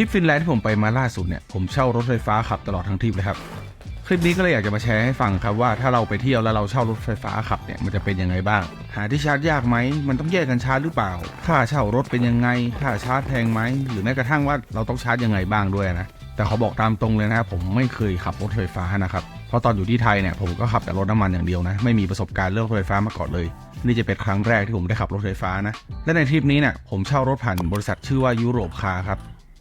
ทริปฟินแลนด์ที่ผมไปมาล่าสุดเนี่ยผมเช่ารถไฟฟ้าขับตลอดทั้งทริปเลยครับคลิปนี้ก็เลยอยากจะมาแชร์ให้ฟังครับว่าถ้าเราไปเที่ยวแล้วเราเช่ารถไฟฟ้าขับเนี่ยมันจะเป็นยังไงบ้าง หาที่ชาร์จยากไหมมันต้องแยกกันชาร์จหรือเปล่า ค่าเช่ารถเป็นยังไง ค่าชาร์จแพงไหมหรือแม้กระทั่งว่าเราต้องชาร์จยังไงบ้างด้วยนะแต่ขอบอกตามตรงเลยนะครับผมไม่เคยขับรถไฟฟ้านะครับเพราะตอนอยู่ที่ไทยเนี่ยผมก็ขับแต่รถน้ำมันอย่างเดียวนะไม่มีประสบการณ์เรื่องรถไฟฟ้ามาก่อนเลย นี่จะเป็นครั้งแรกที่ผมได้ขับรถไฟฟ้านะและในทริปนี้เนี่ยผมเช่ารถผ่านบริษัทชื่อว่ายุโรปคาร์ครับ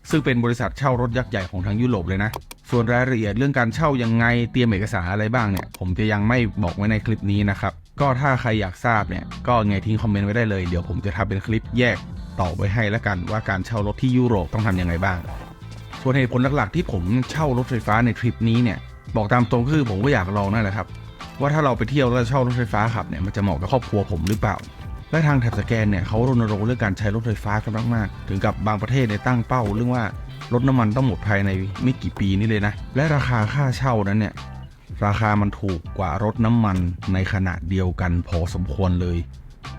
ซึ่งเป็นบริษัทเช่ารถยักษ์ใหญ่ของทางยุโรปเลยนะ ส่วนรายละเอียดเรื่องการเช่ายังไงเตรียมเอกสารอะไรบ้างเนี่ย ผมจะยังไม่บอกไว้ในคลิปนี้นะครับ ก็ถ้าใครอยากทราบเนี่ย ก็ไงทิ้งคอมเมนต์ไว้ได้เลย เดี๋ยวผมจะทำเป็นคลิปแยกต่อไว้ให้แล้วกันว่าการเช่ารถที่ยุโรปต้องทำยังไงบ้าง ส่วนเหตุผลหลักๆ ที่ผมเช่ารถไฟฟ้าในทริปนี้เนี่ย บอกตามตรงคือผมก็อยากลองนั่นแหละครับ ว่าถ้าเราไปเที่ยวแล้วเช่ารถไฟฟ้าขับเนี่ยมันจะเหมาะกับครอบครัวผมหรือเปล่า และทางแถบสแกนเนี่ยเขารณรงค์เรื่องการใช้รถไฟฟ้ากันมากๆ ถึงกับบางประเทศในตั้งเป้าเรื่องว่ารถน้ำมันต้องหมดภายในไม่กี่ปีนี้เลยนะ และราคาค่าเช่านั้นเนี่ยราคามันถูกกว่ารถน้ำมันในขนาดเดียวกันพอสมควรเลย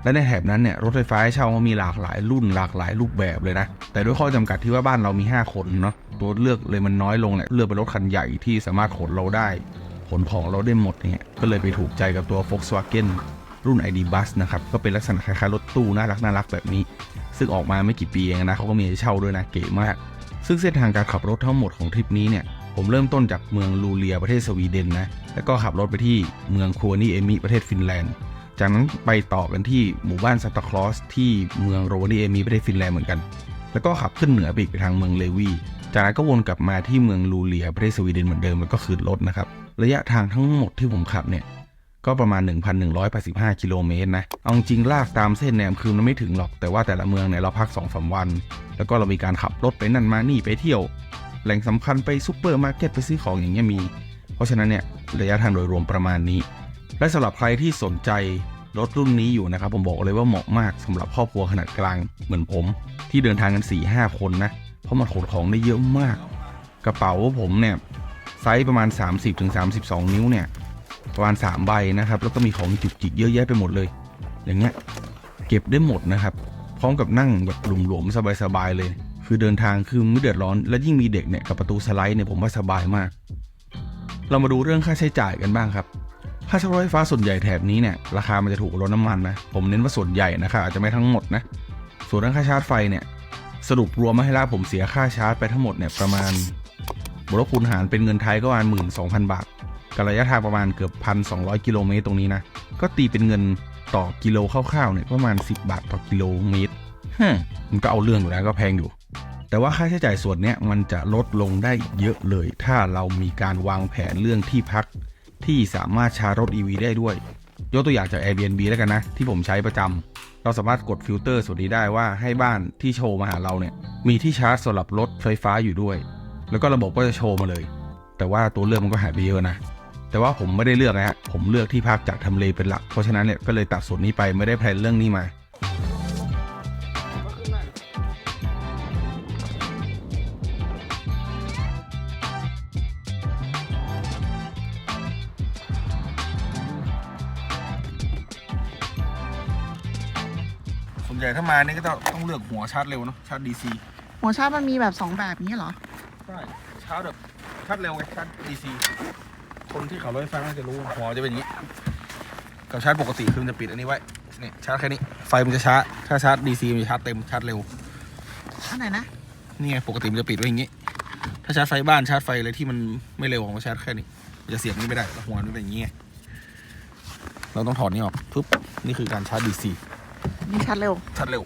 และในแถบนั้นเนี่ยรถไฟฟ้าเช่าก็มีหลากหลายรุ่นหลากหลายรูปแบบเลยนะ แต่ด้วยข้อจำกัดที่ว่าบ้านเรามี 5 คนเนาะตัวเลือกเลยมันน้อยลงแหละเลือกเป็นรถคันใหญ่ที่สามารถขนเราได้ขนของเราได้หมดเนี่ยก็เลยไปถูกใจกับตัว Volkswagen รุ่น ID Bus นะครับ ก็เป็นลักษณะคล้ายๆรถตู้น่ารักน่ารักแบบนี้ ซึ่งออกมาไม่กี่ปีเองนะเขาก็มีให้เช่าด้วยนะเก๋มาก ซึ่งเส้นทางการขับรถทั้งหมดของทริปนี้เนี่ยผมเริ่มต้นจากเมืองลูเลียประเทศสวีเดนนะแล้วก็ขับรถไปที่เมืองคัวนีเอมิประเทศฟินแลนด์จากนั้นไปต่อกันที่หมู่บ้านซานตาคลอสที่เมืองโรวานีเอมิประเทศฟินแลนด์เหมือนกัน แล้วก็ขับขึ้นเหนือไปอีกไปทางเมืองเลวีจากนั้นก็วนกลับมาที่เมืองลูเลียประเทศสวีเดนเหมือนเดิมแล้วก็คืนรถนะครับ ระยะทางทั้งหมดที่ผมขับเนี่ย ก็ประมาณ 1,185 กิโลเมตรนะ เอาจริงลากตามเส้นเนี่ยคือมันไม่ถึงหรอก แต่ว่าแต่ละเมืองเนี่ยเราพัก2อสวัน แล้วก็เรามีการขับรถไปนั่นมานี่ไปเที่ยว แหล่งสำคัญไปซูเปอร์มาร์เก็ตไปซื้อของอย่างเงี้ยมี เพราะฉะนั้นเนี่ยระยะทางโดยรวมประมาณนี้ และสำหรับใครที่สนใจรถรุ่นนี้อยู่นะครับผมบอกเลยว่าเหมาะมากสำหรับครอบครัวขนาดกลางเหมือนผม ที่เดินทางกัน4-5คนนะ เพราะมันขนของได้เยอะมาก กระเป๋าผมเนี่ยไซส์ประมาณ 30-32 นิ้วเนี่ย ประมาณ3ใบนะครับ แล้วก็มีของจุกจิกเยอะแยะไปหมดเลย อย่างเงี้ยเก็บได้หมดนะครับ พร้อมกับนั่งแบบหลวมๆสบายๆเลย คือเดินทางคือไม่เดือดร้อน และยิ่งมีเด็กเนี่ยกับประตูสไลด์เนี่ยผมว่าสบายมาก เรามาดูเรื่องค่าใช้จ่ายกันบ้างครับค่าเช่ารถไฟฟ้าส่วนใหญ่แถบนี้เนี่ยราคามันจะถูกกว่ารถน้ำมันนะผมเน้นว่าส่วนใหญ่นะครับอาจจะไม่ทั้งหมดนะส่วนเรื่องค่าชาร์จไฟเนี่ยสรุปรวมมาให้ล่าผมเสียค่าชาร์จไปทั้งหมดเนี่ยประมาณบวกลบคูณหารเป็นเงินไทยก็ประมาณหมื่นสองพันบาท กับระยะทางประมาณเกือบพันสองกิโลเมตรตรงนี้นะ ก็ตีเป็นเงินต่อกิโลคร่าวๆเนี่ยประมาณ 10 บาทต่อกิโลเมตรฮึมมันก็เอาเรื่องอยู่นะก็แพงอยู่ แต่ว่าค่าใช้จ่ายส่วนเนี้ยมันจะลดลงได้เยอะเลย ถ้าเรามีการวางแผนเรื่องที่พักที่สามารถชาร์จรถ EV ได้ด้วย ยกตัวอย่างจาก Airbnb แล้วกันนะ ที่ผมใช้ประจำเราสามารถกดฟิลเตอร์ส่วนนี้ได้ว่าให้บ้านที่โชว์มาหาเราเนี่ยมีที่ชาร์จสำหรับรถไฟฟ้าอยู่ด้วย แล้วก็ระบบก็จะโชว์มาเลย แต่ว่าตัวเลือกมันก็หายไปเยอะนะ แต่ว่าผมไม่ได้เลือกนะฮะผมเลือกที่พักจากทำเลเป็นหลัก เพราะฉะนั้นเนี่ยก็เลยตัดส่วนนี้ไปไม่ได้แพลนเรื่องนี้มาส่วนใหญ่ถ้ามาเนี่ยก็ต้องเลือกหัวชาร์จเร็วเนาะชาร์จ DC หัวชาร์จมันมีแบบสองแบบนี้เหรอ ใช่ชาร์จแบบชาร์จเร็วไงชาร์จ DC คนที่ขับรถไฟฟ้าน่าจะรู้หัวจะเป็นอย่างนี้ กับชาร์จปกติคือมันจะปิดอันนี้ไว้นี่ชาร์จแค่นี้ไฟมันจะช้าถ้าชาร์จ DC มันจะชาร์จเต็มชาร์จเร็วอันไหนนะนี่ไงปกติมันจะปิดไว้อย่างนี้ ถ้าชาร์จไฟบ้านชาร์จไฟอะไรที่มันไม่เร็วของมาชาร์จแค่นี้มันจะเสียบนี้ไม่ได้แล้วหัวมันเป็นอย่างนี้ไงเราต้องถอดนี้ออกปุ๊บนี่คือการชาร์จ DC นี่ชาร์จเร็วชาร์จเร็ว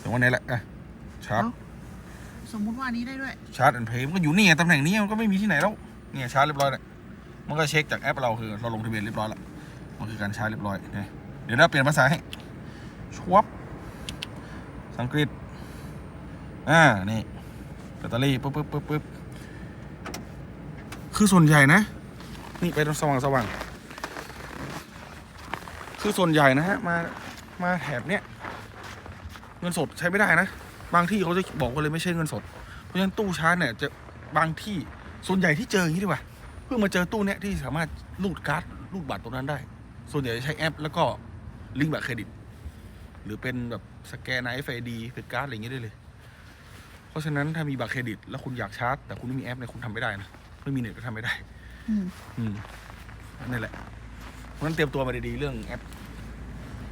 แต่ว่านี้แหละอะชาร์จเอ้าสมมุติว่าอันนี้ได้ด้วย ชาร์จแอนเพย์มันก็อยู่นี่ไงตำแหน่งนี้มันก็ไม่มีที่ไหนแล้วเนี่ยชาร์จเรียบร้อยเลย มันก็เช็คจากแอปเราคือเราลงทะเบียนเรียบร้อยแล้วมันคือการชาร์จเรียบร้อยเนี่ยเดี๋ยวเราเปลี่ยนภาษาให้ชวบสังกฤษอ่านี่แบตเตอรี่ปุ๊บปุ๊บปุ๊บปุ๊บคือส่วนใหญ่นะ นี่ไปสว่างสว่างคือส่วนใหญ่นะฮะมามาแถบเนี้ยเงินสดใช้ไม่ได้นะ บางที่เขาจะบอกว่าเลยไม่ใช่เงินสด เพราะฉะนั้นตู้ชาร์จเนี่ยจะบางที่ส่วนใหญ่ที่เจออย่างนี้ดีกว่า เพิ่งมาเจอตู้เนี้ยที่สามารถรูดการ์ดรูดบัตรตรงนั้นได้ ส่วนใหญ่จะใช้แอป แล้วก็ลิงก์บัตรเครดิต หรือเป็นแบบสแกนไอเอฟดีเป็นการ์ดอะไรอย่างเงี้ยได้เลย เพราะราะฉะนั้นถ้ามีบัตรเครดิต แล้วคุณอยากชาร์จ แต่คุณไม่มีแอปเนี่ยคุณทำไม่ได้นะไม่มีเน็ตก็ทำไม่ได้อืมอืมนั่นแหละเพราะฉะนั้นเตรียมตัวมาดีๆเรื่องแอป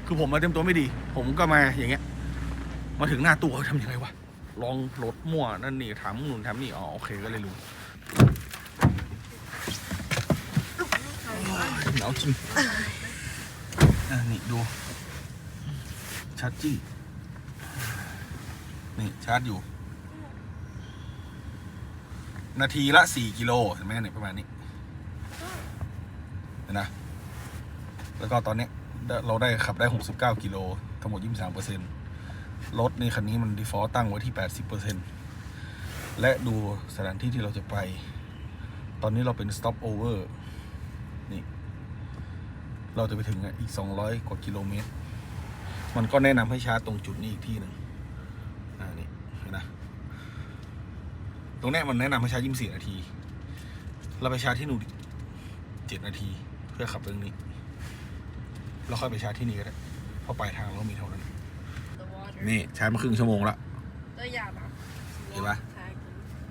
คือผมมาเตรียมตัวไม่ดี ผมก็มาอย่างเงี้ย มาถึงหน้าตู้เขาทำยังไงวะลองโหลดมั่วนั่นนี่ถามนู่นถามนี่อ๋อโอเคก็เลยรู้ หนาวจริงอะนี่ดู ชาร์จจี้นี่ชาร์จอยู่ นาทีละสี่กิโลเห็นไหมเนี่ยประมาณนี้เห็นนะ แล้วก็ตอนนี้เราได้ขับได้69กิโลทั้งหมด23เปอร์เซ็นต์รถนี่คันนี้มัน default ตั้งไว้ที่80เปอร์เซ็นต์และดูสถานที่ที่เราจะไป ตอนนี้เราเป็น stop over นี่ เราจะไปถึงอะอีก 200 กว่ากิโลเมตร มันก็แนะนำให้ชาร์จตรงจุดนี้อีกที่หนึ่งอ่านี่เห็นนะ ตรงเนี้ยมันแนะนำให้ชาร์จ24นาที เราไปชาร์จที่นู่น7นาที เพื่อขับเรื่องนี้แล้วค่อยไปชาร์จที่นี่ก็ได้ เพราะปลายทางเรามีเท่านั้น The water. นี่ชาร์จมาครึ่งชั่วโมงละ The Yama. เห็นปะ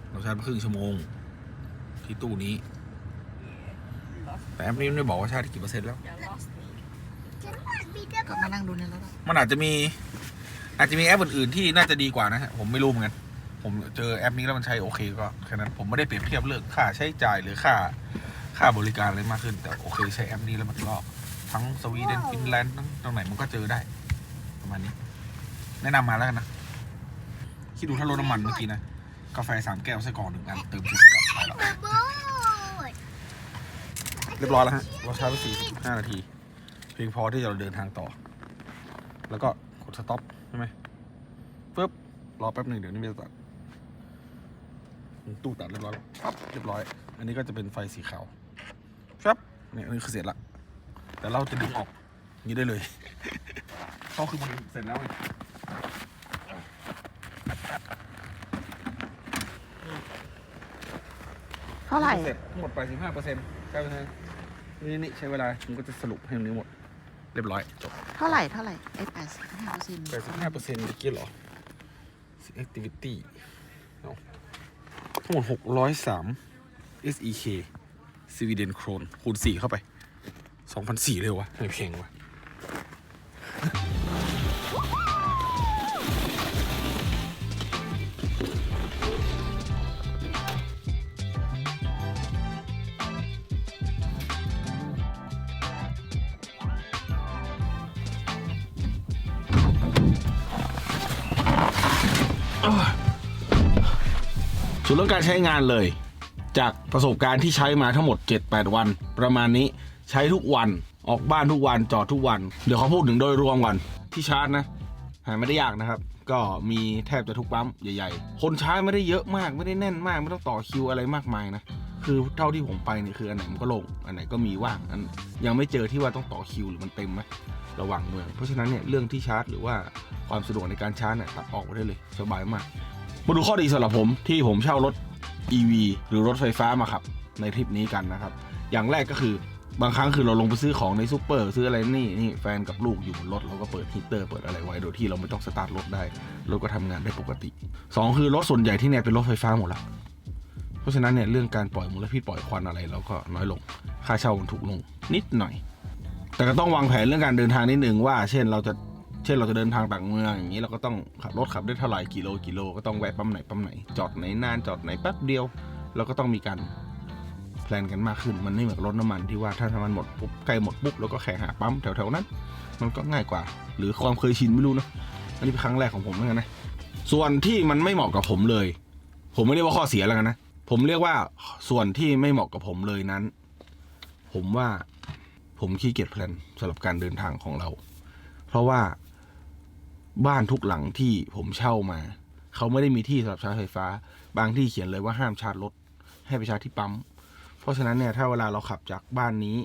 เราชาร์จมาครึ่งชั่วโมง ที่ตู้นี้ Lost. แต่แอปนี้ไม่ได้บอกว่าชาร์จกี่เปอร์เซ็นต์แล้ว Yeah, lost me. กลับมานั่งดูในรถอะมันอาจจะมี อาจจะมีแอปอื่นๆที่น่าจะดีกว่านะฮะผมไม่รู้เหมือนกัน ผมเจอแอปนี้แล้วมันใช้โอเคก็แค่นั้นผมไม่ได้เปรียบเทียบเรื่องค่าใช้จ่ายหรือค่าค่าบริการอะไรมากขึ้น แต่โอเคใช้แอปนี้แล้วมันก็ทั้งสวีเดนฟินแลนด์ทั้งตรงไหนมันก็เจอได้ ประมาณนี้ แนะนำมาแล้วกันนะ คิดดูถ้ารถน้ำมันเมื่อกี้นะ กาแฟสามแก้วไส้กรอกหนึ่งอันเติมเสร็จกลับไปแล้ว เรียบร้อยแล้วฮะเราใช้ไปสี่สิบห้านาที เพียงพอที่จะเราเดินทางต่อ แล้วก็กดสต็อปใช่ไหมปึ๊บรอแป๊บหนึ่งเดี๋ยวนี้มันจะตัดตู้ตัดเรียบร้อยแล้วปั๊บเรียบร้อย อันนี้ก็จะเป็นไฟสีขาวครับเนี่ยอันนี้คือเสร็จละแต่เราจะดึงออกอย่างนี้ได้เลยก็คือมันเสร็จแล้วไงเท่าไหร่เสร็จทั้งหมดไปสิบห้าเปอร์เซ็นต์ใช่ไหมฮะนี่นี่ใช้เวลามันก็จะสรุปให้ตรงนี้หมด เรียบร้อยจบเท่าไหร่เท่าไหร่ไอ้แปดสิบห้าเปอร์เซ็นต์แปดสิบห้าเปอร์เซ็นต์เมื่อกี้เหรอ activity เอาทั้งหมดหกร้อยสาม SEK Sweden Kron คูณสี่เข้าไปสองพันสี่เลยวะไม่แพงวะ ส่วนเรื่องการใช้งานเลย จากประสบการณ์ที่ใช้มาทั้งหมด 7-8 วัน ประมาณนี้ใช้ทุกวันออกบ้านทุกวันจอดทุกวัน เดี๋ยวเขาพูดถึงโดยรวมก่อนที่ชาร์จนะหาไม่ได้ยากนะครับ ก็มีแทบจะทุกปั๊มใหญ่ๆ คนใช้ไม่ได้เยอะมากไม่ได้แน่นมาก ไม่ต้องต่อคิวอะไรมากมายนะคือเท่าที่ผมไปเนี่ยคืออันไหนมันก็ลงอันไหนก็มีว่างอันยังไม่เจอที่ว่าต้องต่อคิวหรือมันเต็มไหมระหว่างเมืองเพราะฉะนั้นเนี่ยเรื่องที่ชาร์จ หรือว่าความสะดวกในการชาร์จเนี่ยตัดออกไปได้เลยสบายมาก มาดูข้อดีสำหรับผมที่ผมเช่ารถ EV หรือรถไฟฟ้ามาขับในทริปนี้กันนะครับ อย่างแรกก็คือบางครั้งคือเราลงไปซื้อของในซูเปอร์ซื้ออะไรนี่นี่แฟนกับลูกอยู่บนรถเราก็เปิดฮีเตอร์เปิดอะไรไว้โดยที่เราไม่ต้องสตาร์ทรถได้รถก็ทำงานได้ปกติ 2 คือรถส่วนใหญ่ที่เนี่ยเป็นรถไฟฟ้าหมดละเพราะฉะนั้นเนี่ยเรื่องการปล่อยมลพิษปล่อยควันอะไรเราก็น้อยลง ค่าเช่ามันถูกลงนิดหน่อย แต่ก็ต้องวางแผนเรื่องการเดินทางนิดนึงว่า เช่นเราจะ เช่นเราจะเดินทางต่างเมืองอย่างนี้เราก็ต้องขับรถขับได้เท่าไหร่กิโลกิโลก็ต้องแวะปั๊มไหนปั๊มไหน จอดไหนนานจอดไหนแป๊บเดียวเราก็ต้องมีการแพลนกันมากขึ้นมันไม่เหมือนรถน้ำมันที่ว่าถ้าน้ำมันหมดปุ๊บใกล้หมดปุ๊บเราก็แข่หาปั๊มแถวๆนั้น มันก็ง่ายกว่า หรือความเคยชินไม่รู้นะอันนี้เป็นครั้งแรกของผมเหมือนกันนะส่วนที่มันไม่เหมาะกับผมเลย ผมไม่เรียกว่าข้อเสียแล้วกันนะผมเรียกว่าส่วนที่ไม่เหมาะกับผมเลยนั้น ผมว่าผมขี้เกียจแพลนสำหรับการเดินทางของเรา เพราะว่า บ้านทุกหลังที่ผมเช่ามา เขาไม่ได้มีที่สำหรับชาร์จไฟฟ้า บางที่เขียนเลยว่าห้ามชาร์จรถ ให้ไปชาร์จที่ปั๊ม เพราะฉะนั้นเนี่ยถ้าเวลาเราขับจากบ้านนี้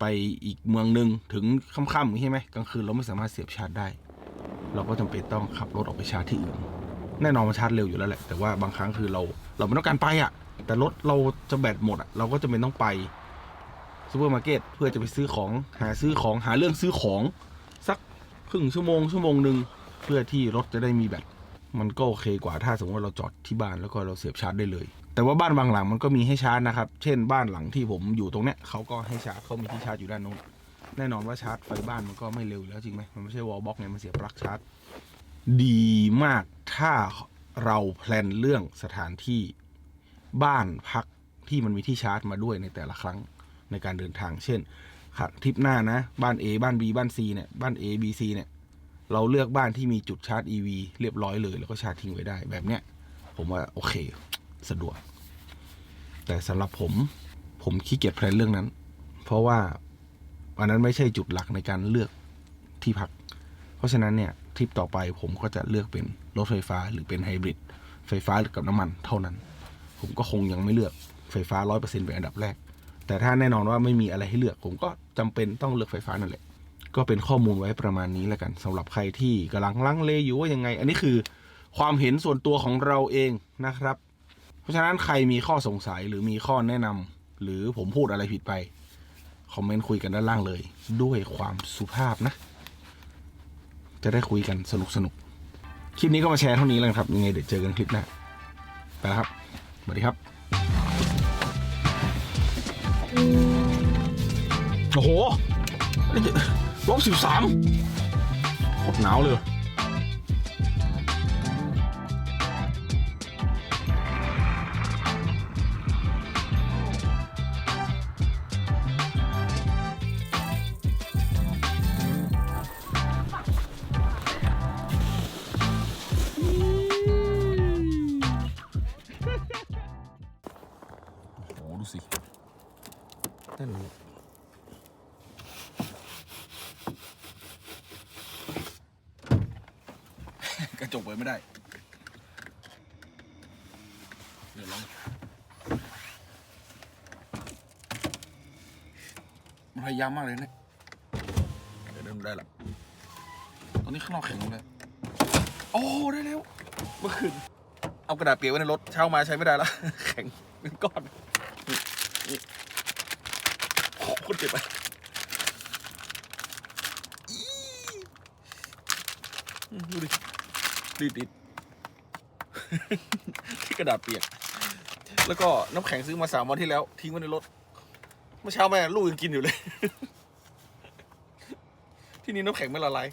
ไปอีกเมืองหนึ่งถึงค่ำๆใช่ไหมกลางคืนเราไม่สามารถเสียบชาร์จได้ เราก็จำเป็นต้องขับรถออกไปชาร์จที่อื่นแน่นอนมันชาร์จเร็วอยู่แล้วแหละ แต่ว่าบางครั้งคือเราเราไม่ต้องการไปอะ แต่รถเราจะแบตหมดอะเราก็จะเป็นต้องไปซูเปอร์มาร์เก็ตเพื่อจะไปซื้อของหาซื้อของหาเรื่องซื้อของ ครึ่งชั่วโมงชั่วโมงหนึ่งเพื่อที่รถจะได้มีแบตมันก็โอเคกว่าถ้าสมมติว่าเราจอดที่บ้านแล้วก็เราเสียบชาร์จได้เลย แต่ว่าบ้านบางหลังมันก็มีให้ชาร์จนะครับ เช่นบ้านหลังที่ผมอยู่ตรงเนี้ยเขาก็ให้ชาร์จเขามีที่ชาร์จอยู่ด้านโน้นแน่นอนว่าชาร์จไฟบ้านมันก็ไม่เร็วอยู่แล้วจริงไหมมันไม่ใช่วอลบ็อกไงมันเสียบปลั๊กชาร์จ ดีมากถ้าเราแพลนเรื่องสถานที่บ้านพักที่มันมีที่ชาร์จมาด้วยในแต่ละครั้งในการเดินทาง เช่น ทริปหน้านะ บ้าน A บ้าน B บ้าน C เนี่ย บ้าน A B C เนี่ย เราเลือกบ้านที่มีจุดชาร์จ EV เรียบร้อยเลย แล้วก็ชาร์จทิ้งไว้ได้แบบเนี้ย ผมว่าโอเค สะดวก แต่สำหรับผม ผมขี้เกียจแพลนเรื่องนั้น เพราะว่าอันนั้นไม่ใช่จุดหลักในการเลือกที่พัก เพราะฉะนั้นเนี่ยทริปต่อไปผมก็จะเลือกเป็นรถไฟฟ้าหรือเป็นไฮบริดไฟฟ้าหรือกับน้ำมันเท่านั้น ผมก็คงยังไม่เลือกไฟฟ้าร้อยเปอร์เซ็นต์เป็นอันดับแรก แต่ถ้าแน่นอนว่าไม่มีอะไรให้เลือกผมก็จำเป็นต้องเลือกไฟฟ้านั่นแหละ ก็เป็นข้อมูลไว้ประมาณนี้แล้วกันสำหรับใครที่กำลังลังเลอยู่ว่ายังไง อันนี้คือความเห็นส่วนตัวของเราเองนะครับ เพราะฉะนั้นใครมีข้อสงสัยหรือมีข้อแนะนำหรือผมพูดอะไรผิดไปคอมเมนต์คุยกันด้านล่างเลย ด้วยความสุภาพนะ จะได้คุยกันสนุกสนุกคลิปนี้ก็มาแชร์เท่านี้แล้วครับยังไงเดี๋ยวเจอกันคลิปหน้าไปแล้วครับสวัสดีครับ โอ้โหลบสิบสามโคตรหนาวเลย มันพยายามมากเลยเนี่ยเดี๋ยวเดินได้ละตอนนี้ข้างนอกแข็งเลย โอ้ได้แล้ว เมื่อคืน เอากระดาษเปียกไว้ในรถเช้ามาใช้ไม่ได้ละ แข็งเป็นก้อนโอ้โหโคตรเจ็บอะอี๋ดูดิดีดดิดที่กระดาษเปียก แล้วก็น้ำแข็งซื้อมาสามวันที่แล้ว ทิ้งไว้ในรถ เมื่อเช้าแม่ลูกยังกินอยู่เลย ที่นี่น้ำแข็งไม่ละลาย